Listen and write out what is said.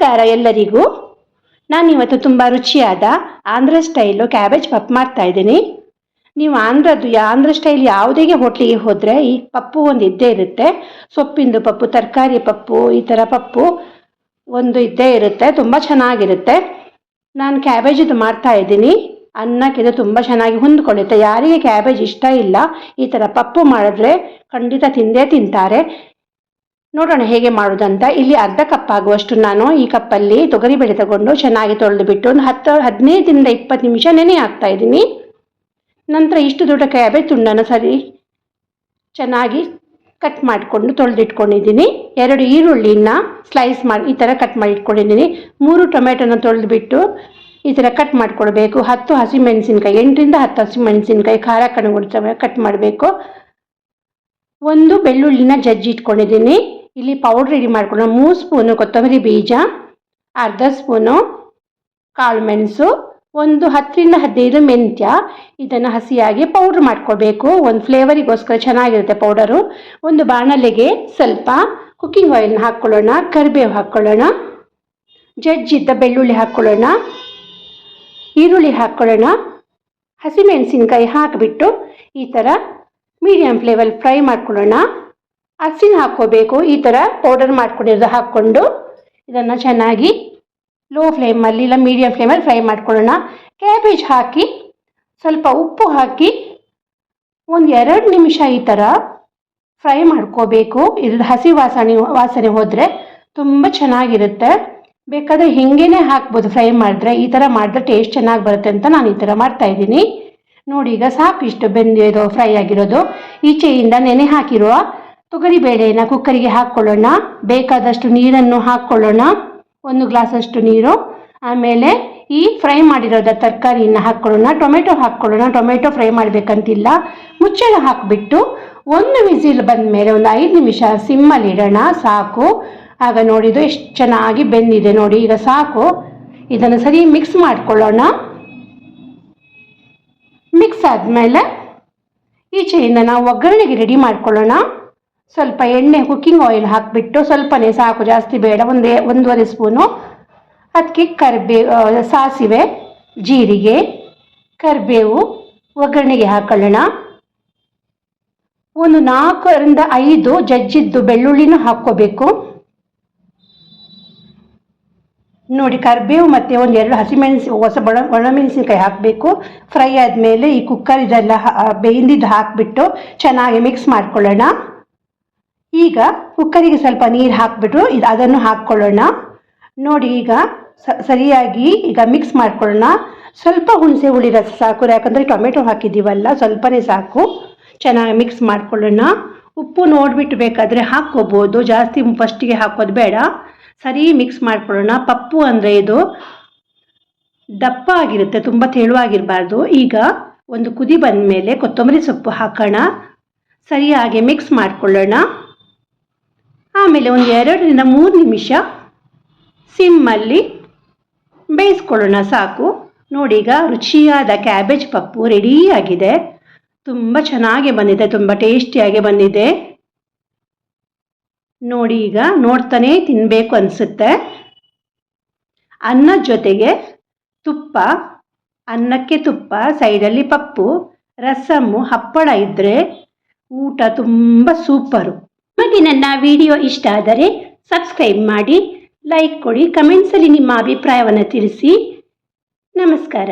ನಮಸ್ಕಾರ ಎಲ್ಲರಿಗೂ. ನಾನು ಇವತ್ತು ತುಂಬ ರುಚಿಯಾದ ಆಂಧ್ರ ಸ್ಟೈಲು ಕ್ಯಾಬೇಜ್ ಪಪ್ ಮಾಡ್ತಾ ಇದ್ದೀನಿ. ನೀವು ಆಂಧ್ರದ್ದು ಆಂಧ್ರ ಸ್ಟೈಲ್ ಯಾವುದೇ ಹೋಟ್ಲಿಗೆ ಹೋದರೆ ಈ ಪಪ್ಪು ಒಂದು ಇದ್ದೇ ಇರುತ್ತೆ. ಸೊಪ್ಪಿಂದು ಪಪ್ಪು ತರಕಾರಿ ಪಪ್ಪು ಈ ಥರ ಪಪ್ಪು ಒಂದು ಇದ್ದೇ ಇರುತ್ತೆ, ತುಂಬ ಚೆನ್ನಾಗಿರುತ್ತೆ. ನಾನು ಕ್ಯಾಬೇಜಿದು ಮಾಡ್ತಾ ಇದ್ದೀನಿ. ಅನ್ನಕ್ಕೆ ಇದು ತುಂಬ ಚೆನ್ನಾಗಿ ಹೊಂದ್ಕೊಳ್ಳುತ್ತೆ. ಯಾರಿಗೆ ಕ್ಯಾಬೇಜ್ ಇಷ್ಟ ಇಲ್ಲ, ಈ ಥರ ಪಪ್ಪು ಮಾಡಿದ್ರೆ ಖಂಡಿತ ತಿಂದೇ ತಿಂತಾರೆ. ನೋಡೋಣ ಹೇಗೆ ಮಾಡೋದಂತ. ಇಲ್ಲಿ ಅರ್ಧ ಕಪ್ ಆಗುವಷ್ಟು ನಾನು ಈ ಕಪ್ಪಲ್ಲಿ ತೊಗರಿಬೇಳೆ ತಗೊಂಡು ಚೆನ್ನಾಗಿ ತೊಳೆದು ಬಿಟ್ಟು ಒಂದು ಹತ್ತು ಹದಿನೈದರಿಂದ ಇಪ್ಪತ್ತು ನಿಮಿಷ ನೆನೆ ಹಾಕ್ತಾ ಇದ್ದೀನಿ. ನಂತರ ಇಷ್ಟು ದೊಡ್ಡ ಕ್ಯಾಬೇಜ್ ತುಂಡನ ಸರಿ ಚೆನ್ನಾಗಿ ಕಟ್ ಮಾಡಿಕೊಂಡು ತೊಳೆದಿಟ್ಕೊಂಡಿದ್ದೀನಿ. ಎರಡು ಈರುಳ್ಳಿನ ಸ್ಲೈಸ್ ಮಾಡಿ ಈ ಥರ ಕಟ್ ಮಾಡಿ ಇಟ್ಕೊಂಡಿದ್ದೀನಿ ಮೂರು ಟೊಮೆಟೊನ ತೊಳೆದುಬಿಟ್ಟು ಈ ಥರ ಕಟ್ ಮಾಡಿಕೊಡ್ಬೇಕು. ಹತ್ತು ಹಸಿಮೆಣಸಿನ್ಕಾಯಿ, ಎಂಟರಿಂದ ಹತ್ತು ಹಸಿಮೆಣಸಿನ್ಕಾಯಿ ಖಾರ ಕಣಗುಡ್ತ ಕಟ್ ಮಾಡಬೇಕು. ಒಂದು ಬೆಳ್ಳುಳ್ಳಿನ ಜಜ್ಜಿ ಇಟ್ಕೊಂಡಿದ್ದೀನಿ. ಇಲ್ಲಿ ಪೌಡ್ರ್ ರೆಡಿ ಮಾಡ್ಕೊಳ್ಳೋಣ. ಮೂರು ಸ್ಪೂನು ಕೊತ್ತಂಬರಿ ಬೀಜ, ಅರ್ಧ ಸ್ಪೂನು ಕಾಳು ಮೆಣಸು, ಒಂದು ಹತ್ತರಿಂದ ಹದಿನೈದು ಮೆಂತ್ಯ. ಇದನ್ನು ಹಸಿಯಾಗಿ ಪೌಡ್ರ್ ಮಾಡ್ಕೋಬೇಕು ಒಂದು ಫ್ಲೇವರಿಗೋಸ್ಕರ ಚೆನ್ನಾಗಿರುತ್ತೆ ಪೌಡರು ಒಂದು ಬಾಣಲೆಗೆ ಸ್ವಲ್ಪ ಕುಕ್ಕಿಂಗ್ ಆಯಿಲ್ನ ಹಾಕ್ಕೊಳ್ಳೋಣ, ಕರಿಬೇವು ಹಾಕ್ಕೊಳ್ಳೋಣ ಜಜ್ಜಿದ್ದ ಬೆಳ್ಳುಳ್ಳಿ ಹಾಕ್ಕೊಳ್ಳೋಣ, ಈರುಳ್ಳಿ ಹಾಕ್ಕೊಳ್ಳೋಣ, ಹಸಿಮೆಣಸಿನ್ಕಾಯಿ ಹಾಕಿಬಿಟ್ಟು ಈ ಥರ ಮೀಡಿಯಮ್ ಫ್ಲೇವಲ್ ಫ್ರೈ ಮಾಡ್ಕೊಳ್ಳೋಣ. ಅರಿಶಿನ ಹಾಕ್ಕೋಬೇಕು. ಈ ಥರ ಪೌಡರ್ ಮಾಡ್ಕೊಂಡಿರೋದು ಹಾಕ್ಕೊಂಡು ಇದನ್ನು ಚೆನ್ನಾಗಿ ಲೋ ಫ್ಲೇಮಲ್ಲಿ ಇಲ್ಲ ಮೀಡಿಯಮ್ ಫ್ಲೇಮಲ್ಲಿ ಫ್ರೈ ಮಾಡ್ಕೊಳ್ಳೋಣ. ಕ್ಯಾಬೇಜ್ ಹಾಕಿ, ಸ್ವಲ್ಪ ಉಪ್ಪು ಹಾಕಿ ಒಂದು ಎರಡು ನಿಮಿಷ ಈ ಥರ ಫ್ರೈ ಮಾಡ್ಕೋಬೇಕು. ಇದ್ರ ಹಸಿ ವಾಸನೆ ವಾಸನೆ ಹೋದರೆ ತುಂಬ ಚೆನ್ನಾಗಿರುತ್ತೆ. ಬೇಕಾದರೆ ಹಿಂಗೇನೆ ಹಾಕ್ಬೋದು ಫ್ರೈ ಮಾಡಿದ್ರೆ. ಈ ಥರ ಮಾಡಿದ್ರೆ ಟೇಸ್ಟ್ ಚೆನ್ನಾಗಿ ಬರುತ್ತೆ ಅಂತ ನಾನು ಈ ಥರ ಮಾಡ್ತಾ ಇದ್ದೀನಿ. ನೋಡಿ ಈಗ ಸಾಕು ಇಷ್ಟು ಫ್ರೈ ಆಗಿರೋದು. ಈಚೆಯಿಂದ ನೆನೆ ಹಾಕಿರುವ ತೊಗರಿಬೇಳೆನ ಕುಕ್ಕರಿಗೆ ಹಾಕ್ಕೊಳ್ಳೋಣ. ಬೇಕಾದಷ್ಟು ನೀರನ್ನು ಹಾಕ್ಕೊಳ್ಳೋಣ. ಒಂದು ಗ್ಲಾಸಷ್ಟು ನೀರು. ಆಮೇಲೆ ಈ ಫ್ರೈ ಮಾಡಿರೋದ ತರಕಾರಿಯನ್ನ ಹಾಕ್ಕೊಳ್ಳೋಣ. ಟೊಮೆಟೊ ಹಾಕ್ಕೊಳ್ಳೋಣ. ಟೊಮೆಟೊ ಫ್ರೈ ಮಾಡಬೇಕಂತಿಲ್ಲ. ಮುಚ್ಚಳ ಹಾಕಿಬಿಟ್ಟು ಒಂದು ವಿಸಿಲ್ ಬಂದ ಮೇಲೆ ಒಂದು ಐದು ನಿಮಿಷ ಸಿಮ್ಮಲ್ಲಿ ಇಡೋಣ. ಸಾಕು. ಆಗ ನೋಡಿದ್ದು ಎಷ್ಟು ಚೆನ್ನಾಗಿ ಬೆಂದಿದೆ ನೋಡಿ. ಈಗ ಸಾಕು. ಇದನ್ನು ಸರಿ ಮಿಕ್ಸ್ ಮಾಡಿಕೊಳ್ಳೋಣ. ಮಿಕ್ಸ್ ಆದಮೇಲೆ ಈಚೆಯಿಂದ ನಾವು ಒಗ್ಗರಣೆಗೆ ರೆಡಿ ಮಾಡ್ಕೊಳ್ಳೋಣ. ಸ್ವಲ್ಪ ಎಣ್ಣೆ ಕುಕ್ಕಿಂಗ್ ಆಯಿಲ್ ಹಾಕಿಬಿಟ್ಟು ಸ್ವಲ್ಪನೇ ಸಾಕು, ಜಾಸ್ತಿ ಬೇಡ. ಒಂದೇ, ಒಂದೂವರೆ ಸ್ಪೂನು ಅದಕ್ಕೆ ಕರಿಬೇ ಸಾಸಿವೆ, ಜೀರಿಗೆ, ಕರಿಬೇವು ಒಗ್ಗರಣೆಗೆ ಹಾಕೊಳ್ಳೋಣ. ಒಂದು ನಾಲ್ಕರಿಂದ ಐದು ಜಜ್ಜಿದ್ದು ಬೆಳ್ಳುಳ್ಳಿನೂ ಹಾಕ್ಕೋಬೇಕು. ನೋಡಿ, ಕರಿಬೇವು ಮತ್ತು ಒಂದು ಎರಡು ಹಸಿಮೆಣಸಿ, ಹೊಸ ಬಣ ಒಣಮೆಣಸಿನ್ಕಾಯಿ ಹಾಕಬೇಕು. ಫ್ರೈ ಆದಮೇಲೆ ಈ ಕುಕ್ಕರ್ ಇದೆಲ್ಲ ಬೇಯಿಂದಿದ್ದು ಹಾಕಿಬಿಟ್ಟು ಚೆನ್ನಾಗಿ ಮಿಕ್ಸ್ ಮಾಡ್ಕೊಳ್ಳೋಣ. ಈಗ ಕುಕ್ಕರಿಗೆ ಸ್ವಲ್ಪ ನೀರು ಹಾಕಿಬಿಟ್ಟು ಇದು ಅದನ್ನು ಹಾಕ್ಕೊಳ್ಳೋಣ. ನೋಡಿ ಈಗ ಸರಿಯಾಗಿ ಈಗ ಮಿಕ್ಸ್ ಮಾಡ್ಕೊಳ್ಳೋಣ. ಸ್ವಲ್ಪ ಹುಣಸೆ ಹುಳಿ ರಸ ಸಾಕು, ಯಾಕಂದರೆ ಟೊಮೆಟೊ ಹಾಕಿದ್ದೀವಲ್ಲ, ಸ್ವಲ್ಪನೇ ಸಾಕು. ಚೆನ್ನಾಗಿ ಮಿಕ್ಸ್ ಮಾಡ್ಕೊಳ್ಳೋಣ. ಉಪ್ಪು ನೋಡಿಬಿಟ್ಟು ಬೇಕಾದರೆ ಹಾಕ್ಕೋಬೋದು, ಜಾಸ್ತಿ ಫಸ್ಟಿಗೆ ಹಾಕೋದು ಬೇಡ. ಸರಿ ಮಿಕ್ಸ್ ಮಾಡ್ಕೊಳ್ಳೋಣ. ಪಪ್ಪು ಅಂದರೆ ಇದು ದಪ್ಪ ಆಗಿರುತ್ತೆ, ತುಂಬ ತೆಳುವಾಗಿರಬಾರ್ದು. ಈಗ ಒಂದು ಕುದಿ ಬಂದ ಮೇಲೆ ಕೊತ್ತಂಬರಿ ಸೊಪ್ಪು ಹಾಕೋಣ. ಸರಿಯಾಗಿ ಮಿಕ್ಸ್ ಮಾಡ್ಕೊಳ್ಳೋಣ. ಆಮೇಲೆ ಒಂದು ಎರಡರಿಂದ ಮೂರು ನಿಮಿಷ ಸಿಮ್ಮಲ್ಲಿ ಬೇಯಿಸ್ಕೊಳ್ಳೋಣ, ಸಾಕು. ನೋಡಿ, ಈಗ ರುಚಿಯಾದ ಕ್ಯಾಬೇಜ್ ಪಪ್ಪು ರೆಡಿಯಾಗಿದೆ ತುಂಬ ಚೆನ್ನಾಗಿ ಬಂದಿದೆ, ತುಂಬ ಟೇಸ್ಟಿಯಾಗಿ ಬಂದಿದೆ. ನೋಡಿ, ಈಗ ನೋಡ್ತಾನೆ ತಿನ್ನಬೇಕು ಅನಿಸುತ್ತೆ. ಅನ್ನದ ಜೊತೆಗೆ ತುಪ್ಪ, ಅನ್ನಕ್ಕೆ ತುಪ್ಪ, ಸೈಡಲ್ಲಿ ಪಪ್ಪು ರಸಮ್ಮು ಹಪ್ಪಳ ಇದ್ದರೆ ಊಟ ತುಂಬ ಸೂಪರು ನಿಮಗೆ ನನ್ನ ವಿಡಿಯೋ ಇಷ್ಟ ಆದರೆ ಸಬ್ಸ್ಕ್ರೈಬ್ ಮಾಡಿ ಲೈಕ್ ಕೊಡಿ ಕಮೆಂಟ್ಸಲ್ಲಿ ನಿಮ್ಮ ಅಭಿಪ್ರಾಯವನ್ನು ತಿಳಿಸಿ. ನಮಸ್ಕಾರ.